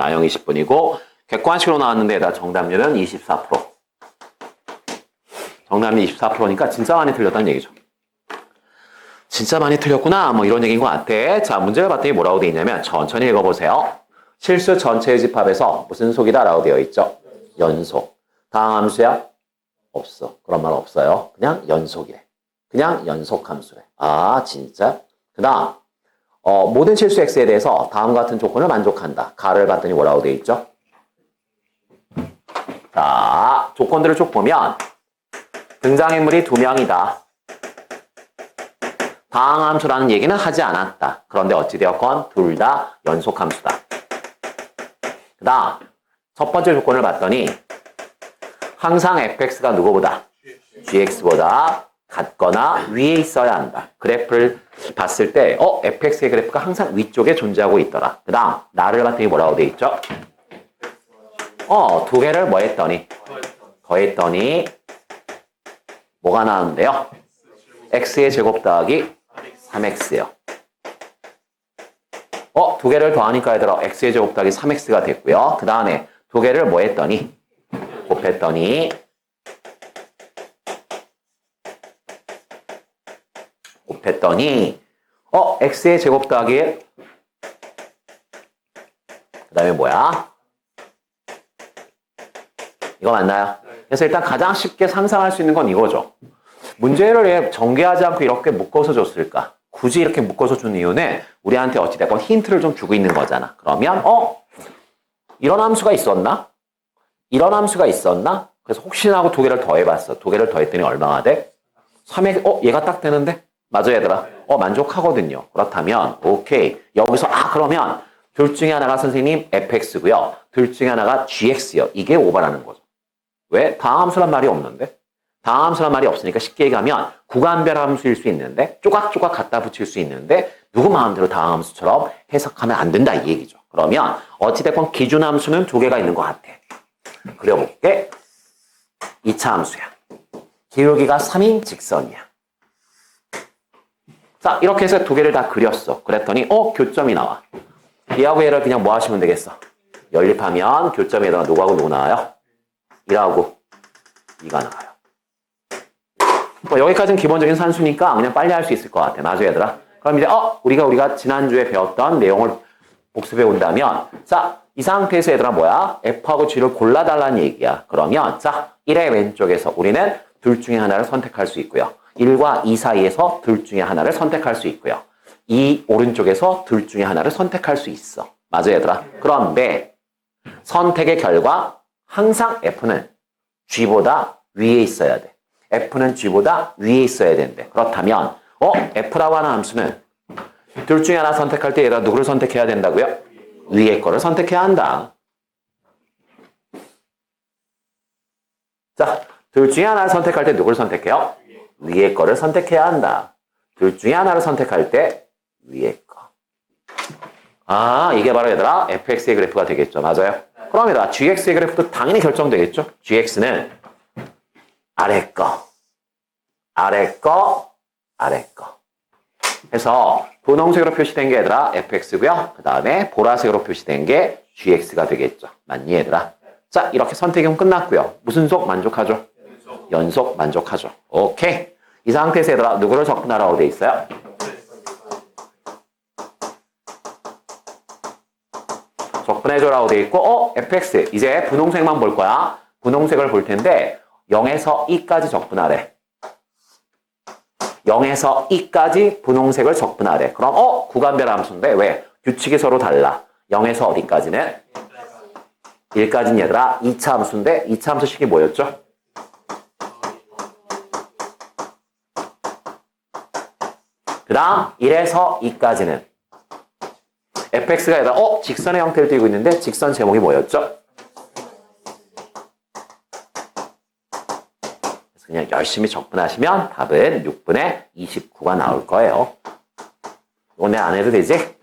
나영 20분이고 객관식으로 나왔는데 얘들아 정답률은 24%. 정답률 24%니까 진짜 많이 틀렸다는 얘기죠. 진짜 많이 틀렸구나 뭐 이런 얘기인 것 같아. 자 문제를 봤더니 뭐라고 돼 있냐면 천천히 읽어보세요. 실수 전체의 집합에서 무슨 속이다 라고 되어 있죠? 연속. 다음 함수야? 없어. 그런 말 없어요. 그냥 연속이래. 그냥 연속 함수래. 아 진짜? 그 다음 어, 모든 실수 x에 대해서 다음 같은 조건을 만족한다. 가를 봤더니 뭐라고 되어 있죠? 자 조건들을 쭉 보면 등장인물이 두 명이다. 방함수라는 얘기는 하지 않았다. 그런데 어찌되었건 둘 다 연속함수다. 그 다음 첫 번째 조건을 봤더니 항상 fx가 누구보다 gx보다 같거나 위에 있어야 한다. 그래프를 봤을 때 어? fx의 그래프가 항상 위쪽에 존재하고 있더라. 그 다음 나를 봤더니 뭐라고 돼 있죠? 어, 두 개를 뭐 했더니 더했더니 뭐가 나왔는데요? x의 제곱 더하기 3x요. 어, 두 개를 더하니까 얘들아 x의 제곱 더하기 3x가 됐고요. 그 다음에 두 개를 뭐 했더니 곱했더니 했더니 어, x의 제곱 더하기 그 다음에 뭐야? 이거 맞나요? 그래서 일단 가장 쉽게 상상할 수 있는 건 이거죠. 문제를 왜 전개하지 않고 이렇게 묶어서 줬을까? 굳이 이렇게 묶어서 준 이유는 우리한테 어찌됐건 힌트를 좀 주고 있는 거잖아. 그러면 어? 이런 함수가 있었나? 이런 함수가 있었나? 그래서 혹시나 하고 두 개를 더해봤어. 두 개를 더했더니 얼마가 돼? 3의 어? 얘가 딱 되는데? 맞아 얘들아. 어 만족하거든요. 그렇다면 오케이. 여기서 아 그러면 둘 중에 하나가 선생님 fx고요. 둘 중에 하나가 gx요. 이게 오바라는 거죠. 왜? 다함수란 말이 없는데? 다함수란 말이 없으니까 쉽게 얘기하면 구간별 함수일 수 있는데 쪼각쪼각 갖다 붙일 수 있는데 누구 마음대로 다함수처럼 해석하면 안 된다 이 얘기죠. 그러면 어찌됐건 기준 함수는 두 개가 있는 것 같아. 그려볼게. 2차 함수야. 기울기가 3인 직선이야. 자 이렇게 해서 두 개를 다 그렸어. 그랬더니 어 교점이 나와. 얘하고 얘를 그냥 뭐 하시면 되겠어? 연립하면 교점에다가 누구하고 누구 나와요? 1하고 2가 나와요. 뭐 여기까지는 기본적인 산수니까 그냥 빨리 할 수 있을 것 같아. 맞아 얘들아. 그럼 이제 어 우리가 우리가 지난주에 배웠던 내용을 복습해 온다면 자 이 상태에서 얘들아 뭐야? F하고 G를 골라달라는 얘기야. 그러면 자 1의 왼쪽에서 우리는 둘 중에 하나를 선택할 수 있고요. 1과 2 사이에서 둘 중에 하나를 선택할 수 있고요. 2 오른쪽에서 둘 중에 하나를 선택할 수 있어. 맞아 얘들아. 그런데 선택의 결과 항상 F는 G보다 위에 있어야 돼. F는 G보다 위에 있어야 된대. 그렇다면 어? F라고 하는 함수는 둘 중에 하나 선택할 때 얘가 누구를 선택해야 된다고요? 위에 거를 선택해야 한다. 자, 둘 중에 하나를 선택할 때 누구를 선택해요? 위에 거를 선택해야 한다. 둘 중에 하나를 선택할 때 위에 거. 아, 이게 바로 얘들아 fx의 그래프가 되겠죠. 맞아요? 그럼 얘들아 gx의 그래프도 당연히 결정되겠죠. gx는 아래 거, 아래 거, 아래 거. 해서 분홍색으로 표시된 게 얘들아 fx고요. 그 다음에 보라색으로 표시된 게 gx가 되겠죠. 맞니 얘들아? 자, 이렇게 선택은 끝났고요. 무슨 속 만족하죠? 연속 만족하죠. 오케이. 이 상태에서 얘들아 누구를 접근하라고 돼 있어요? 접근해줘라고 돼 있고 어? fx 이제 분홍색만 볼 거야. 분홍색을 볼 텐데 0에서 2까지 접근하래. 0에서 2까지 분홍색을 접근하래. 그럼 어? 구간별 함수인데 왜? 규칙이 서로 달라. 0에서 어디까지는? 1까지는 얘들아 2차 함수인데 2차 함수식이 뭐였죠? 그 다음 1에서 2까지는 fx가 얘들아 어? 직선의 형태를 띠고 있는데 직선 제목이 뭐였죠? 그냥 열심히 접근하시면 답은 6분의 29가 나올 거예요. 오늘 안 해도 되지?